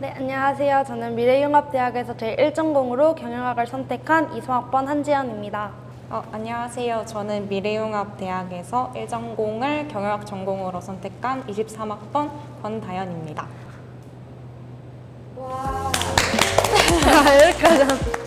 네, 안녕하세요. 저는 미래융합대학에서 제1전공으로 경영학을 선택한 이수학번 한지연입니다. 어, 안녕하세요. 저는 미래융합대학에서 1전공을 경영학 전공으로 선택한 23학번 권다연입니다. 이렇게 하죠. 제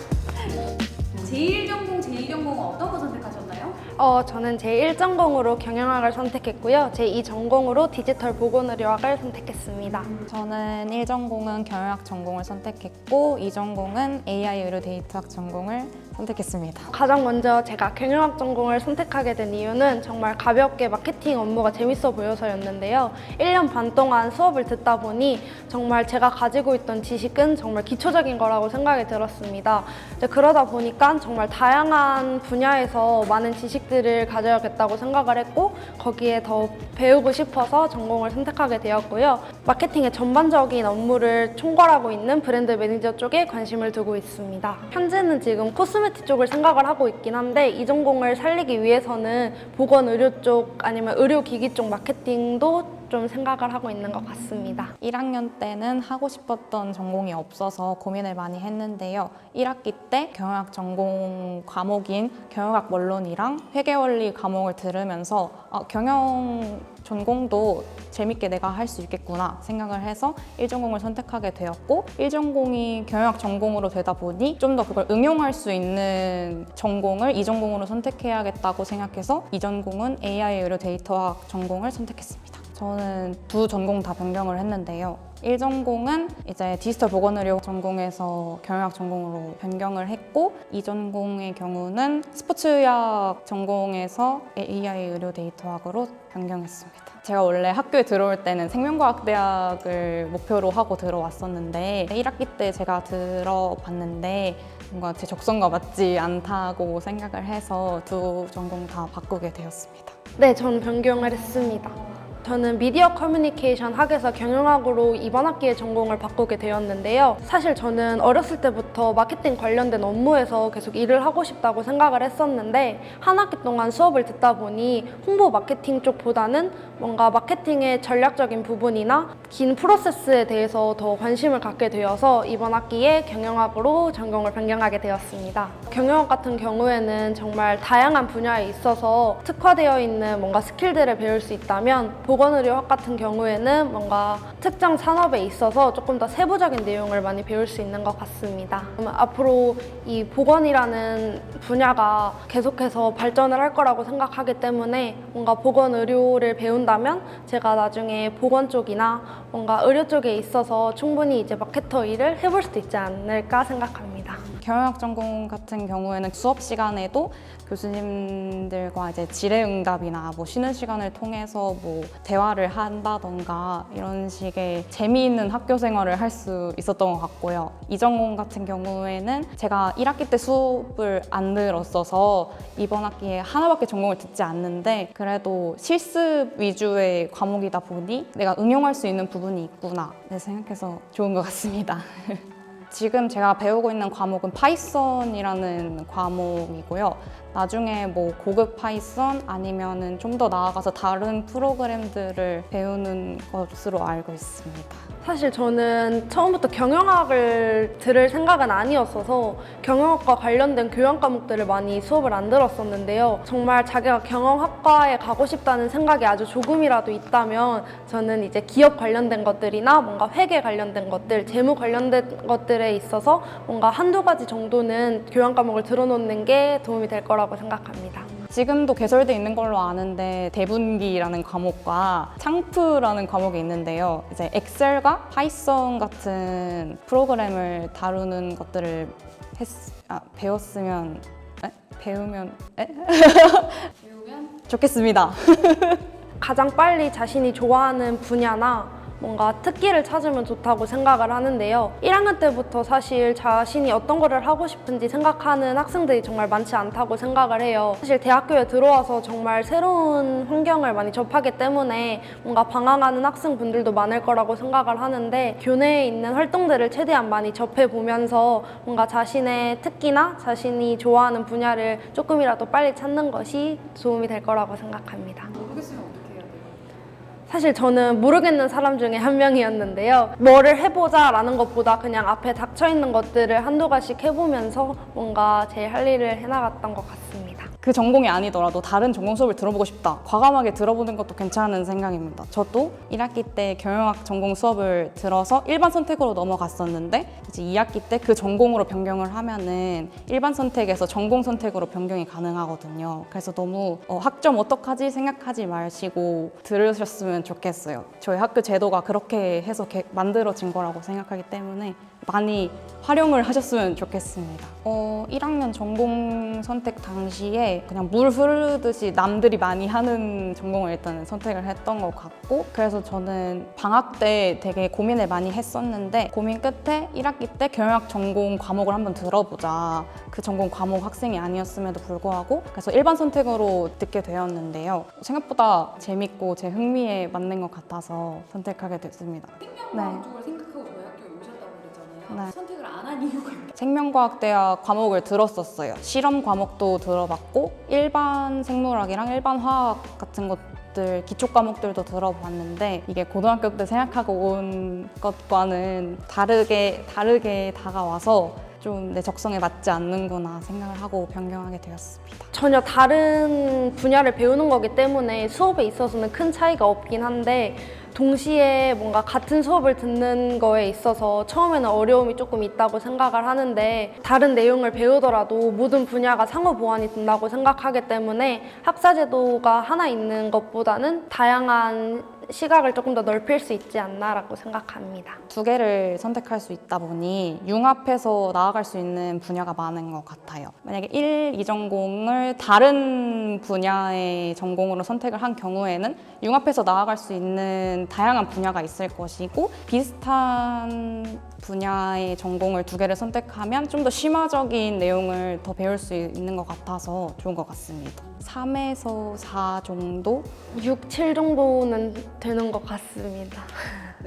어, 저는 제1전공으로 경영학을 선택했고요. 제2전공으로 디지털 보건의료학을 선택했습니다. 저는 1전공은 경영학 전공을 선택했고 2전공은 AI 의료 데이터학 전공을 선택했습니다. 가장 먼저 제가 경영학 전공을 선택하게 된 이유는 정말 가볍게 마케팅 업무가 재밌어 보여서였는데요. 1년 반 동안 수업을 듣다 보니 정말 제가 가지고 있던 지식은 정말 기초적인 거라고 생각이 들었습니다. 그러다 보니까 정말 다양한 분야에서 많은 지식들을 가져야겠다고 생각을 했고 거기에 더 배우고 싶어서 전공을 선택하게 되었고요. 마케팅의 전반적인 업무를 총괄하고 있는 브랜드 매니저 쪽에 관심을 두고 있습니다. 현재는 지금 코스메 틱 쪽을 생각을 하고 있긴 한데 이 전공을 살리기 위해서는 보건 의료 쪽 아니면 의료기기 쪽 마케팅도 좀 생각을 하고 있는 것 같습니다. 1학년 때는 하고 싶었던 전공이 없어서 고민을 많이 했는데요. 1학기 때 경영학 전공 과목인 경영학 원론이랑 회계원리 과목을 들으면서 아, 경영 전공도 재밌게 내가 할 수 있겠구나 생각을 해서 1전공을 선택하게 되었고 1전공이 경영학 전공으로 되다 보니 좀 더 그걸 응용할 수 있는 전공을 2전공으로 선택해야겠다고 생각해서 2전공은 AI 의료 데이터학 전공을 선택했습니다. 저는 두 전공 다 변경을 했는데요. 1전공은 이제 디지털 보건의료 전공에서 경영학 전공으로 변경을 했고 2전공의 경우는 스포츠의학 전공에서 AI 의료 데이터학으로 변경했습니다. 제가 원래 학교에 들어올 때는 생명과학대학을 목표로 하고 들어왔었는데 1학기 때 제가 들어봤는데 뭔가 제 적성과 맞지 않다고 생각을 해서 두 전공 다 바꾸게 되었습니다. 네, 저는 변경을 했습니다. 저는 미디어 커뮤니케이션 학에서 경영학으로 이번 학기에 전공을 바꾸게 되었는데요. 사실 저는 어렸을 때부터 마케팅 관련된 업무에서 계속 일을 하고 싶다고 생각을 했었는데 한 학기 동안 수업을 듣다 보니 홍보 마케팅 쪽보다는 뭔가 마케팅의 전략적인 부분이나 긴 프로세스에 대해서 더 관심을 갖게 되어서 이번 학기에 경영학으로 전공을 변경하게 되었습니다. 경영학 같은 경우에는 정말 다양한 분야에 있어서 특화되어 있는 뭔가 스킬들을 배울 수 있다면 보건의료학 같은 경우에는 뭔가 특정 산업에 있어서 조금 더 세부적인 내용을 많이 배울 수 있는 것 같습니다. 앞으로 이 보건이라는 분야가 계속해서 발전을 할 거라고 생각하기 때문에 뭔가 보건 의료를 배운다면 제가 나중에 보건 쪽이나 뭔가 의료 쪽에 있어서 충분히 이제 마케터 일을 해볼 수도 있지 않을까 생각합니다. 경영학 전공 같은 경우에는 수업 시간에도 교수님들과 이제 질의응답이나 뭐 쉬는 시간을 통해서 뭐 대화를 한다던가 이런 식의 재미있는 학교 생활을 할 수 있었던 것 같고요. 이 전공 같은 경우에는 제가 1학기 때 수업을 안 들었어서 이번 학기에 하나밖에 전공을 듣지 않는데 그래도 실습 위주의 과목이다 보니 내가 응용할 수 있는 부분이 있구나 네, 생각해서 좋은 것 같습니다. 지금 제가 배우고 있는 과목은 파이썬이라는 과목이고요. 나중에 뭐 고급 파이썬 아니면은 좀 더 나아가서 다른 프로그램들을 배우는 것으로 알고 있습니다. 사실 저는 처음부터 경영학을 들을 생각은 아니었어서 경영학과 관련된 교양 과목들을 많이 수업을 안 들었었는데요. 정말 자기가 경영학과에 가고 싶다는 생각이 아주 조금이라도 있다면 저는 이제 기업 관련된 것들이나 뭔가 회계 관련된 것들, 재무 관련된 것들에 있어서 뭔가 한두 가지 정도는 교양 과목을 들어놓는 게 도움이 될 거라고 생각합니다. 지금도 개설돼 있는 걸로 아는데 대분기라는 과목과 창프라는 과목이 있는데요. 이제 엑셀과 파이썬 같은 프로그램을 다루는 것들을 했, 아, 배웠으면 에? 배우면 에? 배우면 좋겠습니다. 가장 빨리 자신이 좋아하는 분야나 뭔가 특기를 찾으면 좋다고 생각을 하는데요. 1학년 때부터 사실 자신이 어떤 거를 하고 싶은지 생각하는 학생들이 정말 많지 않다고 생각을 해요. 사실 대학교에 들어와서 정말 새로운 환경을 많이 접하기 때문에 뭔가 방황하는 학생분들도 많을 거라고 생각을 하는데 교내에 있는 활동들을 최대한 많이 접해보면서 뭔가 자신의 특기나 자신이 좋아하는 분야를 조금이라도 빨리 찾는 것이 도움이 될 거라고 생각합니다. 돼요? 사실 저는 모르겠는 사람 중에 한 명이었는데요. 뭐를 해보자 라는 것보다 그냥 앞에 닥쳐 있는 것들을 한두 가지씩 해보면서 뭔가 제할 일을 해나갔던 것 같습니다. 그 전공이 아니더라도 다른 전공 수업을 들어보고 싶다. 과감하게 들어보는 것도 괜찮은 생각입니다. 저도 1학기 때 경영학 전공 수업을 들어서 일반 선택으로 넘어갔었는데 이제 2학기 때 그 전공으로 변경을 하면은 일반 선택에서 전공 선택으로 변경이 가능하거든요. 그래서 너무 어, 학점 어떡하지 생각하지 마시고 들으셨으면 좋겠어요. 저희 학교 제도가 그렇게 해서 개- 만들어진 거라고 생각하기 때문에 많이 활용을 하셨으면 좋겠습니다. 어, 1학년 전공 선택 당시에 그냥 물 흐르듯이 남들이 많이 하는 전공을 일단 선택을 했던 것 같고 그래서 저는 방학 때 되게 고민을 많이 했었는데 고민 끝에 1학기 때 경영학 전공 과목을 한번 들어보자. 그 전공 과목 학생이 아니었음에도 불구하고 그래서 일반 선택으로 듣게 되었는데요. 생각보다 재밌고 제 흥미에 맞는 것 같아서 선택하게 됐습니다. 생 네. 선택을 안 한 이유가 생명과학대학 과목을 들었었어요. 실험 과목도 들어봤고 일반 생물학이랑 일반 화학 같은 것 들 기초 과목들도 들어봤는데 이게 고등학교 때 생각하고 온 것과는 다르게 다르게 다가와서 좀 내 적성에 맞지 않는구나 생각을 하고 변경하게 되었습니다. 전혀 다른 분야를 배우는 거기 때문에 수업에 있어서는 큰 차이가 없긴 한데 동시에 뭔가 같은 수업을 듣는 거에 있어서 처음에는 어려움이 조금 있다고 생각을 하는데 다른 내용을 배우더라도 모든 분야가 상호 보완이 된다고 생각하기 때문에 학사제도가 하나 있는 것보다는 다양한 시각을 조금 더 넓힐 수 있지 않나라고 생각합니다. 두 개를 선택할 수 있다 보니 융합해서 나아갈 수 있는 분야가 많은 것 같아요. 만약에 1, 2전공을 다른 분야의 전공으로 선택을 한 경우에는 융합해서 나아갈 수 있는 다양한 분야가 있을 것이고 비슷한 분야의 전공을 두 개를 선택하면 좀 더 심화적인 내용을 더 배울 수 있는 것 같아서 좋은 것 같습니다. 3에서 4 정도? 6, 7 정도는 되는 것 같습니다.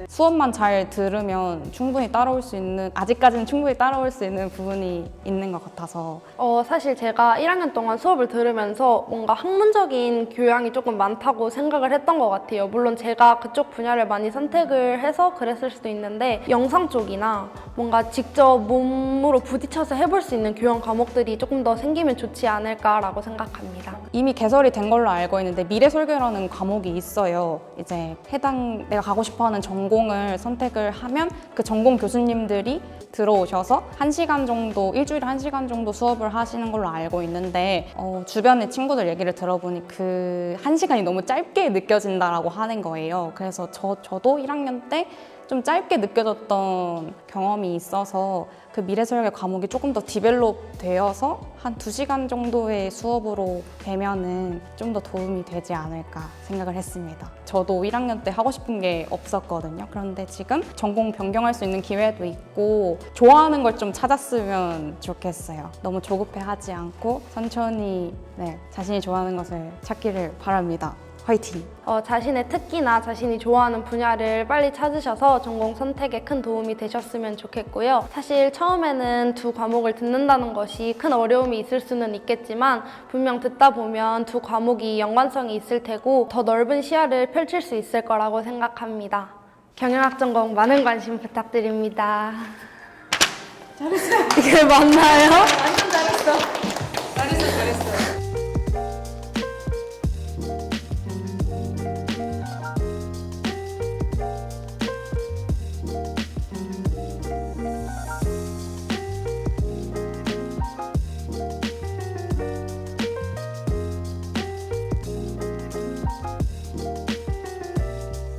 수업만 잘 들으면 충분히 따라올 수 있는 아직까지는 충분히 따라올 수 있는 부분이 있는 것 같아서 어, 사실 제가 1학년 동안 수업을 들으면서 뭔가 학문적인 교양이 조금 많다고 생각을 했던 것 같아요. 물론 제가 그쪽 분야를 많이 선택을 해서 그랬을 수도 있는데 영상 쪽이나 뭔가 직접 몸으로 부딪혀서 해볼 수 있는 교양 과목들이 조금 더 생기면 좋지 않을까라고 생각합니다. 이미 개설이 된 걸로 알고 있는데 미래 설계라는 과목이 있어요. 이제 해당 내가 가고 싶어하는 전공을 선택을 하면 그 전공 교수님들이 들어오셔서 한 시간 정도 일주일에 한 시간 정도 수업을 하시는 걸로 알고 있는데 어, 주변의 친구들 얘기를 들어보니 그 한 시간이 너무 짧게 느껴진다라고 하는 거예요. 그래서 저 저도 1학년 때 좀 짧게 느껴졌던 경험이 있어서 그 미래 설계 과목이 조금 더 디벨롭 되어서 한 두시간 정도의 수업으로 되면은 좀 더 도움이 되지 않을까 생각을 했습니다. 저도 1학년 때 하고 싶은 게 없었거든요. 그런데 지금 전공 변경할 수 있는 기회도 있고 좋아하는 걸 좀 찾았으면 좋겠어요. 너무 조급해 하지 않고 천천히 네, 자신이 좋아하는 것을 찾기를 바랍니다. 화이팅! 어, 자신의 특기나 자신이 좋아하는 분야를 빨리 찾으셔서 전공 선택에 큰 도움이 되셨으면 좋겠고요. 사실 처음에는 두 과목을 듣는다는 것이 큰 어려움이 있을 수는 있겠지만 분명 듣다 보면 두 과목이 연관성이 있을 테고 더 넓은 시야를 펼칠 수 있을 거라고 생각합니다. 경영학 전공 많은 관심 부탁드립니다. 잘했어요. 이게 맞나요? 완전 잘했어. 잘했어, 잘했어.